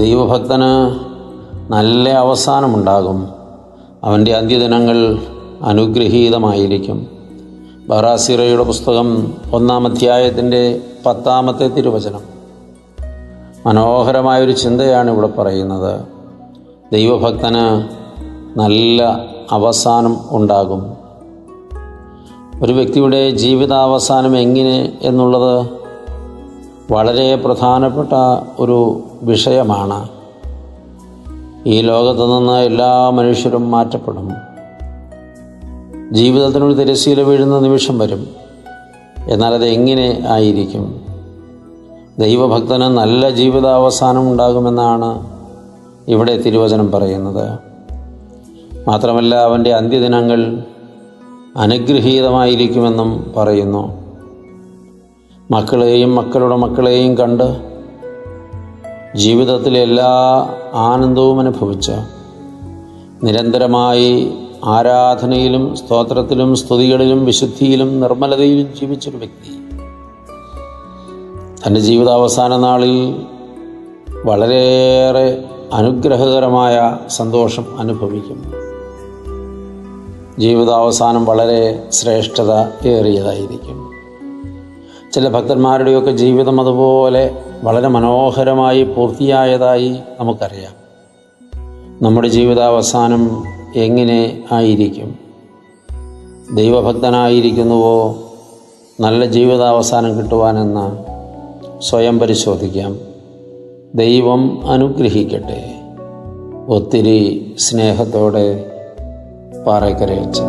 ദൈവഭക്തന് നല്ല അവസാനമുണ്ടാകും. അവന്റെ അന്ത്യദിനങ്ങൾ അനുഗ്രഹീതമായിരിക്കും. ബറാസിറയുടെ പുസ്തകം ഒന്നാം അധ്യായത്തിന്റെ പത്താമത്തെ തിരുവചനം. മനോഹരമായൊരു ചിന്തയാണ് ഇവിടെ പറയുന്നത്. ദൈവഭക്തന് നല്ല അവസാനം ഉണ്ടാകും. ഒരു വ്യക്തിയുടെ ജീവിതാവസാനം എങ്ങനെ എന്നുള്ളത് വളരെ പ്രധാനപ്പെട്ട ഒരു വിഷയമാണ്. ഈ ലോകത്തു നിന്ന് എല്ലാ മനുഷ്യരും മാറ്റപ്പെടും. ജീവിതത്തിനൊരു തിരശ്ശീല വീഴുന്ന നിമിഷം വരും. എന്നാൽ അത് എങ്ങനെ ആയിരിക്കും? ദൈവഭക്തന് നല്ല ജീവിതാവസാനം ഉണ്ടാകുമെന്നാണ് ഇവിടെ തിരുവചനം പറയുന്നത്. മാത്രമല്ല അവന്റെ അന്ത്യദിനങ്ങൾ അനുഗ്രഹീതമായിരിക്കുമെന്നും പറയുന്നു. മക്കളെയും മക്കളുടെ മക്കളെയും കണ്ട് ജീവിതത്തിലെ എല്ലാ ആനന്ദവും അനുഭവിച്ച് നിരന്തരമായി ആരാധനയിലും സ്തോത്രത്തിലും സ്തുതികളിലും വിശുദ്ധിയിലും നിർമ്മലതയിലും ജീവിച്ചൊരു വ്യക്തി. തന്റെ ജീവിതാവസാന നാളിൽ വളരെയേറെ അനുഗ്രഹകരമായ സന്തോഷം അനുഭവിക്കും ജീവിതാവസാനം വളരെ ശ്രേഷ്ഠത ഏറിയതായിരിക്കും. ചില ഭക്തന്മാരുടെയൊക്കെ ജീവിതം അതുപോലെ വളരെ മനോഹരമായി പൂർത്തിയായതായി നമുക്കറിയാം. നമ്മുടെ ജീവിതാവസാനം എങ്ങനെ ആയിരിക്കും? ദൈവഭക്തനായിരിക്കുന്നുവോ? നല്ല ജീവിതാവസാനം കിട്ടുവാനെന്ന് സ്വയം പരിശോധിക്കാം. ദൈവം അനുഗ്രഹിക്കട്ടെ. ഒത്തിരി സ്നേഹത്തോടെ പാറയ്ക്കരയച്ചു